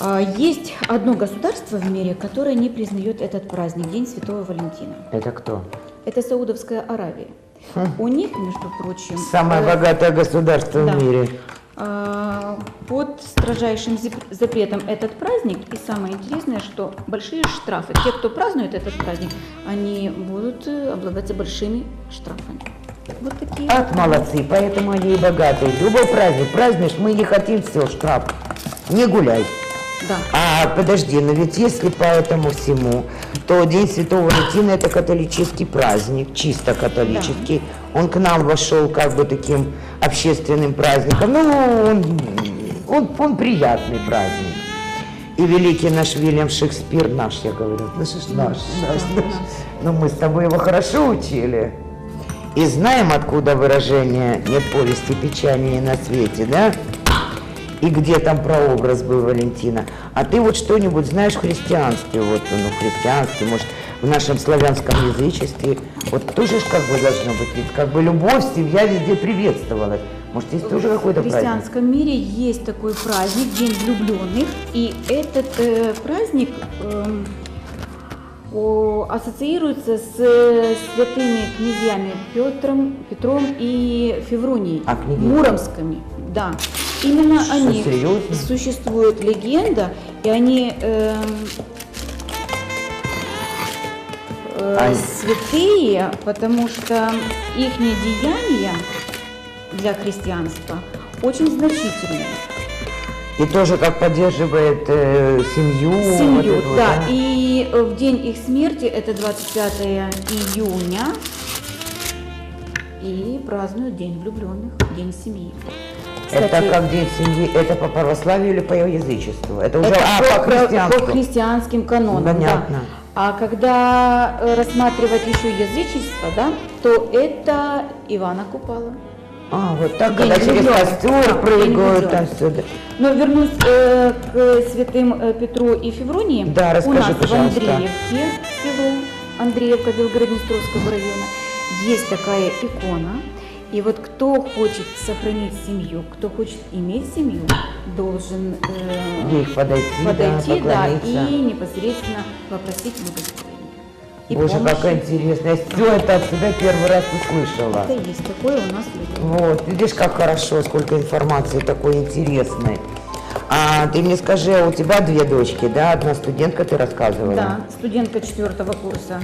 А, Есть одно государство в мире, которое не признает этот праздник, День Святого Валентина. Это кто? Это Саудовская Аравия. У них, между прочим, Самое э, богатое государство да. в мире. а, под строжайшим зап- запретом этот праздник. И самое интересное, что большие штрафы. Те, кто празднует этот праздник, они будут э, облагаться большими штрафами. Вот такие. Ах, молодцы, поэтому они и богатые. Любой праздник, празднуешь, мы не хотим, все, штраф. Не гуляй. Да. А подожди, но ведь если по этому всему, то День Святого Валентина это католический праздник, чисто католический. Он к нам вошел как бы таким общественным праздником. Ну, он, он, он приятный праздник. И великий наш Вильям Шекспир, наш, я говорю, ну ж наш, наш, наш. Но мы с тобой его хорошо учили. И знаем, откуда выражение «нет повести печальнее на свете», да? И где там прообраз был Валентина. А ты вот что-нибудь знаешь в христианстве, вот, ну, в христианстве, может, в нашем славянском язычестве, вот тоже как бы должно быть, ведь как бы любовь, семья везде приветствовалась. Может, есть тоже какой-то В праздник? христианском мире есть такой праздник, День влюбленных, и этот э, праздник о- ассоциируется с э, святыми князьями Петром, Петром и Февронией, А княгиня? Муромскими. Да, именно Что, они серьезно? существует легенда, и они эм, э, Ай. святые, потому что их деяния для христианства очень значительные. И тоже как поддерживает э, семью. Семью, вот, да. И э, в день их смерти, это 25 июня, и празднуют День влюбленных, День семьи. Это Кстати, как день семьи, это по православию или по язычеству? Это уже это а, по, по христианству. по христианским канонам. да. Понятно. А когда э, рассматривать еще язычество, да, то это Ивана Купала. А, вот так, День когда через костер Да, прыгают, там влюбленных. все. да. Но вернусь э, к святым э, Петру и Февронии. Да, У расскажи, нас в пожалуйста. Андреевке, село Андреевка Белгороднестровского района, есть такая икона. И вот кто хочет сохранить семью, кто хочет иметь семью, должен э, Ей подойти, подойти, да, да, и непосредственно попросить благословения. И Боже, помощи. как интересно. Я все это от тебя первый раз услышала. Это есть такое у нас. Вот, видишь, как хорошо, сколько информации такой интересной. А ты мне скажи, а у тебя две дочки, да? Одна студентка, ты рассказывала? Да, студентка четвертого курса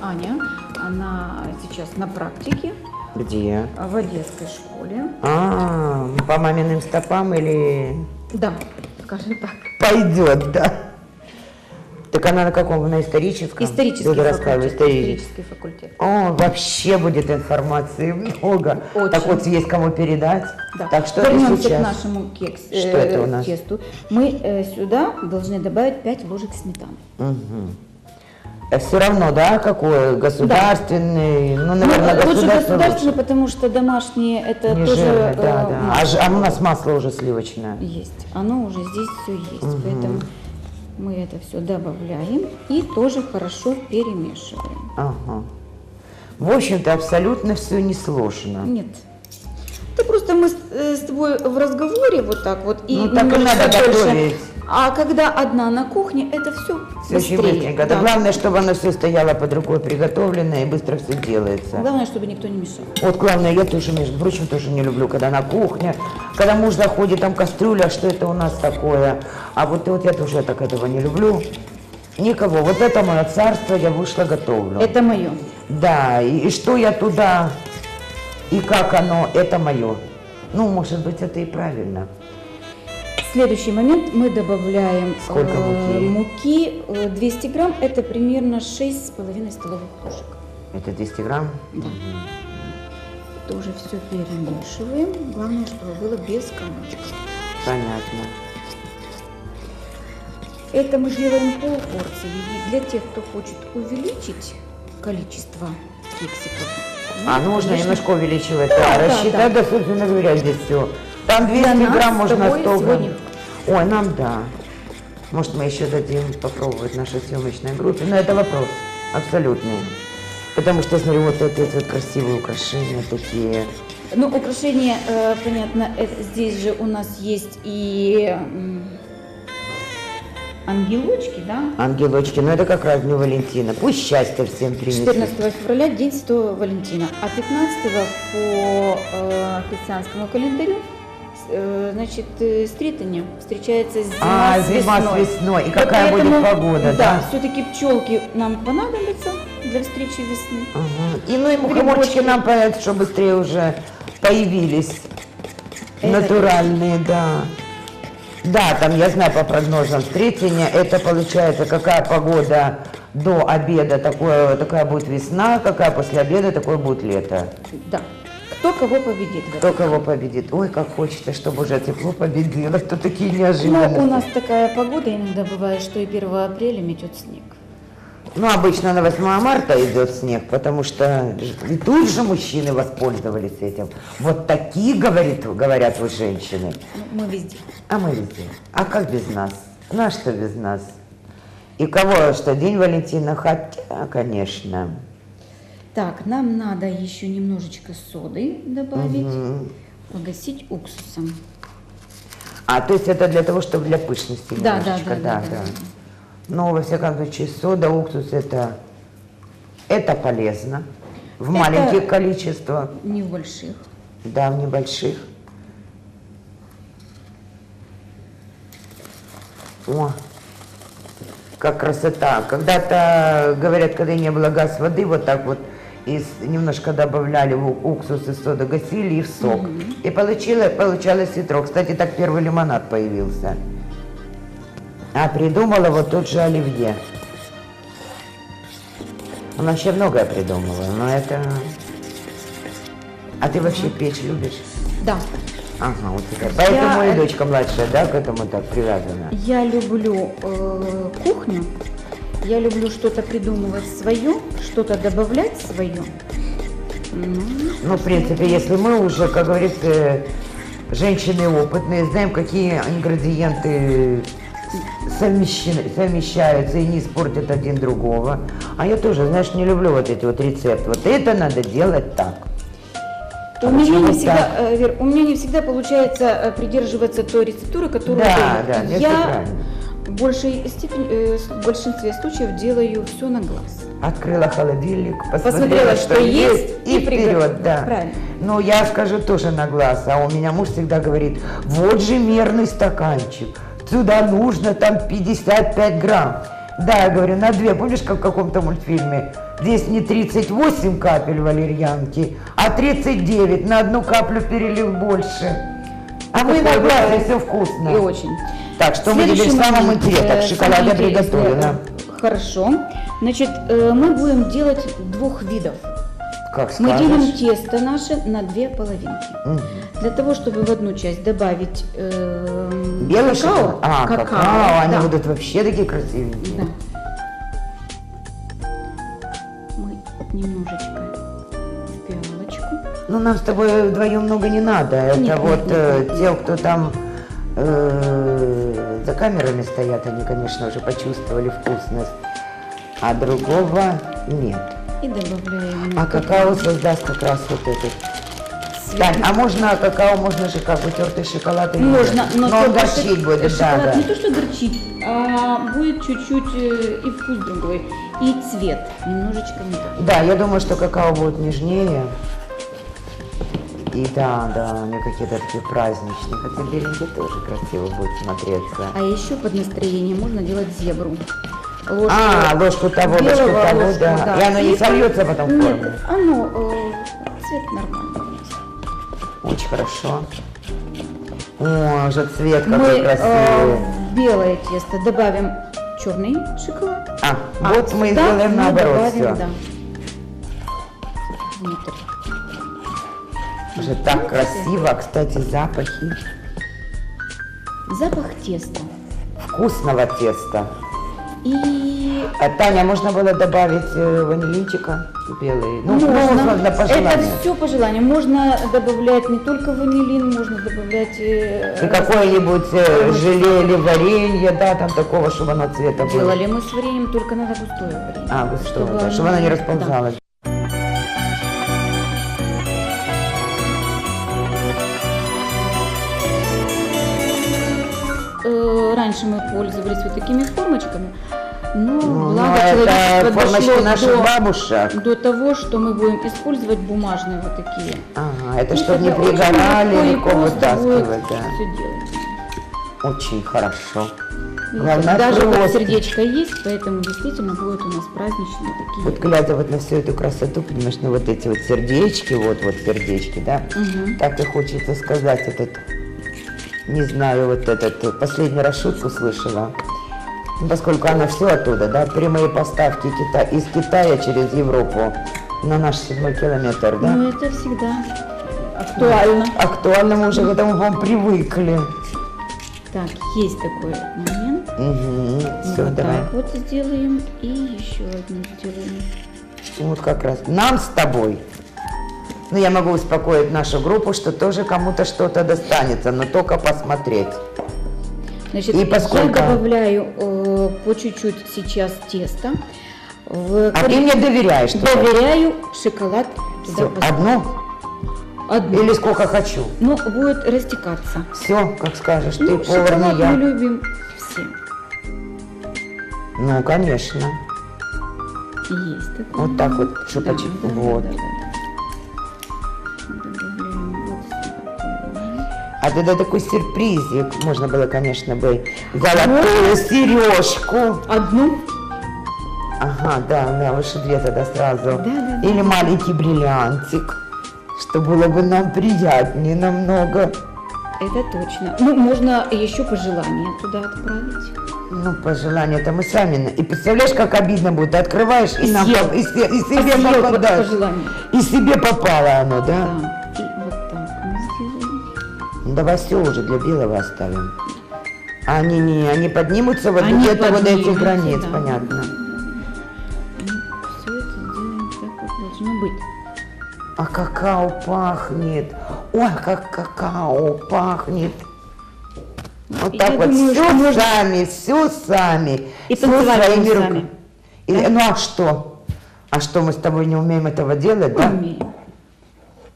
Аня, она сейчас на практике Где? в Одесской школе. А, по маминым стопам или Да, скажем так. пойдет, да? Так она на каком? На историческом? Исторический рассказывай, факультет. исторический. Факультет. О, вообще будет информации много. Очень. Так вот есть кому передать. Да. Так что Вернемся ты сейчас? к нашему кекс, Что это у нас? тесту. Мы э, сюда должны добавить 5 ложек сметаны. Все равно, да, какой государственный, ну, наверное, Ну, лучше государственный. государственный, потому что домашние это Не тоже жирный, да, э, да. А, масло. ж- а у нас масло уже сливочное. есть. Оно уже здесь все есть. Поэтому мы это все добавляем и тоже хорошо перемешиваем. Ага. В общем-то, абсолютно все несложно. Нет. Это просто мы с, э, с тобой в разговоре вот так вот и Ну, так и надо дольше. готовить. А когда одна на кухне, это все очень быстрее. быстренько. Да. Главное, чтобы оно все стояло под рукой приготовленное и быстро все делается. Главное, чтобы никто не мешал. Вот главное, я тоже, между прочим, тоже не люблю, когда на кухне, когда муж заходит, там кастрюля, что это у нас такое. А вот, вот я тоже так этого не люблю. Никого. Вот это мое царство, я вышла, готовлю. Это мое. Да, и, и что я туда, и как оно, это мое. Ну, может быть, это и правильно. Следующий момент мы добавляем Сколько э, муки? муки, э, 200 грамм, это примерно 6,5 столовых ложек. Это 200 грамм? Да. Тоже все перемешиваем. Главное, чтобы было без комочков. Понятно. Это мы делаем полпорции. И для тех, кто хочет увеличить количество кексиков. А, ну, можно конечно, немножко увеличивать. Да, Да, да, рассчитать, да, собственно говоря, здесь все. Там 200 Для нас грамм можно тобой 100 грамм. сегодня. Ой, нам да. Может, мы еще дадим попробовать нашей съемочной группе. Но это вопрос абсолютный. Потому что, смотрю, вот эти вот красивые украшения такие. Ну, украшения, э, понятно, это- здесь же у нас есть и ангелочки, да? Ангелочки, ну это как раз Дню Валентина. Пусть счастье всем принесет. 14 февраля День Святого Валентина, а 15 по э, христианскому календарю э, значит, э, Стритоне встречается зима А, с зима с весной. весной. И какая Поэтому, будет погода, да? все-таки пчелки нам понадобятся для встречи весны. Ага. И ну и мухоморчики нам понятно, что быстрее уже появились. Это Натуральные, да. Да, там я знаю по прогнозам встретения, это получается какая погода до обеда, такое, такая будет весна, какая после обеда, такое будет лето. Да. Кто кого победит Кто кого победит? Ой, как хочется, чтобы уже тепло победило, кто такие Ну, неожиданности. у нас такая погода иногда бывает, что и 1 апреля метет снег. Ну, обычно на 8 марта идет снег, потому что и тут же мужчины воспользовались этим. Вот такие, говорит, говорят вы, женщины. Ну, мы везде. А мы везде. А как без нас? Ну, а что без нас? И кого, что День Валентина, хотя, конечно. Так, нам надо еще немножечко соды добавить, Мгм. погасить уксусом. А, то есть это для того, чтобы для пышности Да, да, немножечко, да, да, да. Но, во всяком случае, сода, уксус, это, это полезно. В Это- маленьких количествах, Не в больших. да, в небольших. О, как красота. Когда-то, говорят, когда не было газ воды, вот так вот из, немножко добавляли в уксус и соду, гасили и в сок. И получилось, получалось ситро. Кстати, так первый лимонад появился. А придумала вот тот же Оливье. Он вообще многое придумала, но это... А ты вообще печь любишь? Да, Ага, у тебя. Поэтому Я- и дочка младшая, да, к этому так привязана? я люблю э, кухню, я люблю что-то придумывать свое, что-то добавлять свое. Ну, Ну, в принципе, если мы уже, как говорится, женщины опытные, знаем, какие ингредиенты совмещены- совмещаются и не испортят один другого. А я тоже, знаешь, не люблю вот эти вот рецепты. Вот это надо делать так. у меня не всегда, э, Вер, у меня не всегда получается э, придерживаться той рецептуры, которую Да, я- да, я. В большей степени, э, в большинстве случаев делаю все на глаз. Открыла холодильник, посмотрела, Посмотрела, что, что есть, и, и вперед, приготовила. да. Правильно. Ну, я скажу тоже на глаз, а у меня муж всегда говорит, вот же мерный стаканчик, сюда нужно там 55 грамм. Да, я говорю, на две, помнишь, как в каком-то мультфильме? Здесь не 38 капель валерьянки, а 39, на одну каплю перелив больше. А мы на глаз, и все вкусно. И очень. Так, что мы теперь Следующий в самом момент, интересном? Так, э, шоколада приготовлена. э, Хорошо. Значит, э, мы будем делать двух видов. Как Мы скажешь. делим тесто наше на две половинки. Мгм. Для того, чтобы в одну часть добавить э, Белый какао, шоколад? А, какао, они да. будут вообще такие красивенькие. Да. Мы немножечко в пиалочку. Ну, нам с тобой вдвоем много не надо. Это Нет, вот нет, э, нет. те, кто там э, за камерами стоят, они, конечно, уже почувствовали вкусность. А другого нет. И добавляем А какао создаст как раз вот этот. Тань, а можно какао, можно же как бы тертый шоколад Можно, но, но он горчить шок- будет, да, шоколад да. не то, что горчить, а будет чуть-чуть э, и вкус другой, и цвет немножечко не такой. Да, я думаю, что какао будет нежнее. И да, да, они какие-то такие праздничные. Хотя беленький тоже красиво будет смотреться. А еще под настроение можно делать зебру. Ложку А, ложку того, ложку того, ложку, да. И оно не сольется потом в Нет, форму? оно, э, цвет нормальный у. Очень хорошо. О, уже цвет Мы какой э, красивый. в белое тесто добавим черный шоколад. А, а вот мы сделаем мы наоборот добавим, все. да, внутрь. Уже так красиво, А, кстати, запахи Запах теста. вкусного теста. И А, Таня, можно было добавить э, ванилинчика белый? Ну, можно. можно по желанию. Это все по желанию. Можно добавлять не только ванилин, можно добавлять э, И какое-нибудь э, желе или варенье, да, там такого, чтобы оно цвета было. Делали мы с вареньем, только надо густое варенье. А, густое, Чтобы да, чтобы оно- не да. расползалось. Э, раньше мы пользовались вот такими формочками, Ну, благо ну, это человечество дошло наших до, бабушек. до того, что мы будем использовать бумажные вот такие. Ага, это И чтобы не пригорали, легко вытаскивать, будет да. всё делать. Очень хорошо. Главное, Даже вот просто. сердечко есть, поэтому действительно будут у нас праздничные такие. Вот глядя вот на всю эту красоту, понимаешь, на вот эти вот сердечки, вот вот сердечки, да, Мгм. так и хочется сказать этот, не знаю, вот этот, последний раз шутку слышала, Ну, поскольку она все оттуда, да, прямые поставки Кита- из Китая через Европу на наш седьмой километр, да, Ну это всегда актуально. актуально мы уже к этому по-моему, привыкли. Так, есть такой момент. Угу, все, вот давай. так вот сделаем и еще одну сделаем. Вот как раз. Нам с тобой. Ну, я могу успокоить нашу группу, что тоже кому-то что-то достанется, но только посмотреть. Значит, И поскольку- я добавляю э, по чуть-чуть сейчас теста. В А ты мне доверяешь, что Доверяю шоколад Все, поставлю. одну или сколько хочу. Ну, будет растекаться. Все, как скажешь, ты Ну, повар, шоколад не я. мы любим все. Ну, конечно. Есть такой. Вот так вот, момент. чтоб Да, очи- да, да, вот. да, да, да. А тогда такой сюрпризик. Можно было, конечно, бы золотую сережку. Одну. Ага, да, да, лучше две тогда сразу. Да, да, да. Или маленький бриллиантик, что было бы нам приятнее намного. Это точно. Ну, можно еще пожелание туда отправить. Ну, по желанию-то мы сами. И представляешь, как обидно будет. Ты открываешь и, И нам съел. и, се- и себе Съел по- по попадает. желанию. И себе попало оно, да? Да. И вот так мы сделаем. Ну, давай все уже для белого оставим. А они не, они поднимутся вот Они где-то вот этих границ, да. понятно. Все это сделаем так, как должно быть. А какао пахнет. Ой, как какао пахнет. Вот Я так вот, думаю, все можно- сами, все сами. И танцевать своими руками. И- ну а что? А что, мы с тобой не умеем этого делать, да? Умеем.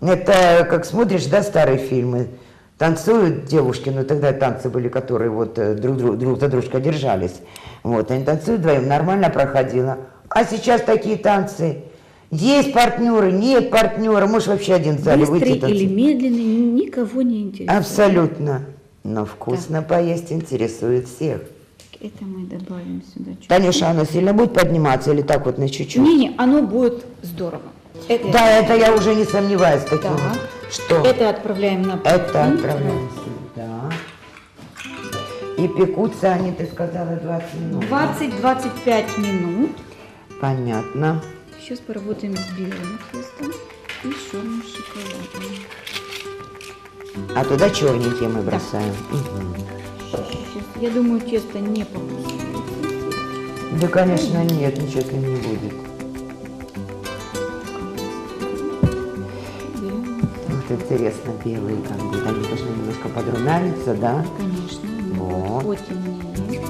Это как смотришь, да, старые фильмы, танцуют девушки, ну тогда танцы были, которые вот э, друг, друг, друг за дружкой держались. Вот, они танцуют вдвоем, нормально проходило. А сейчас такие танцы. Есть партнеры, нет партнера, можешь вообще один в зале Быстрый выйти танцевать. или медленный, никого не интересует. Абсолютно. Но вкусно поесть интересует всех. Это мы добавим сюда чуть-чуть. Танюша, оно сильно будет подниматься или так вот на чуть-чуть? Не-не, оно будет здорово. Это, Да, это я уже не сомневаюсь таким. Так. Что? это отправляем на Это противень. отправляем сюда. И пекутся они, ты сказала, 20 минут. 20-25 минут. Понятно. Сейчас поработаем с белым тестом и черным шоколадом. А туда черненькие мы бросаем. Сейчас, я думаю, тесто не попустится. Да, конечно, нет, ничего с ним не будет. Вот интересно, белые как будут. Они должны немножко подрумяниться, да? Конечно, Вот. потемнее.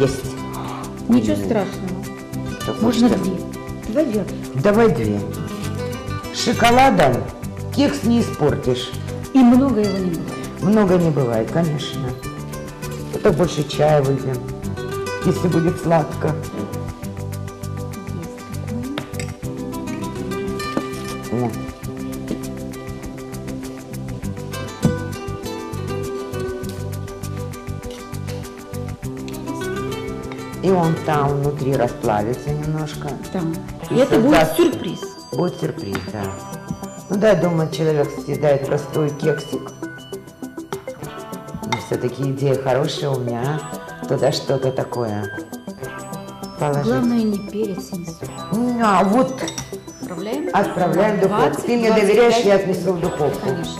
Есть. Ничего страшного. что Можно хочется. две. Два делать. Давай две. Шоколадом кекс не испортишь. И много его не бывает. Много не бывает, конечно. Это больше чая выпьем, если будет сладко. О. И он там внутри расплавится немножко. Да. И И это будет сюрприз. Будет сюрприз, да. Ну да, я думаю, человек съедает простой кексик. Но все-таки идея хорошая у меня. Туда что-то такое положить. Главное не перец не соль. Ну, А вот Отправляем? отправляем в духовку. Ты мне 20-25 доверяешь, я отнесу в духовку. Конечно.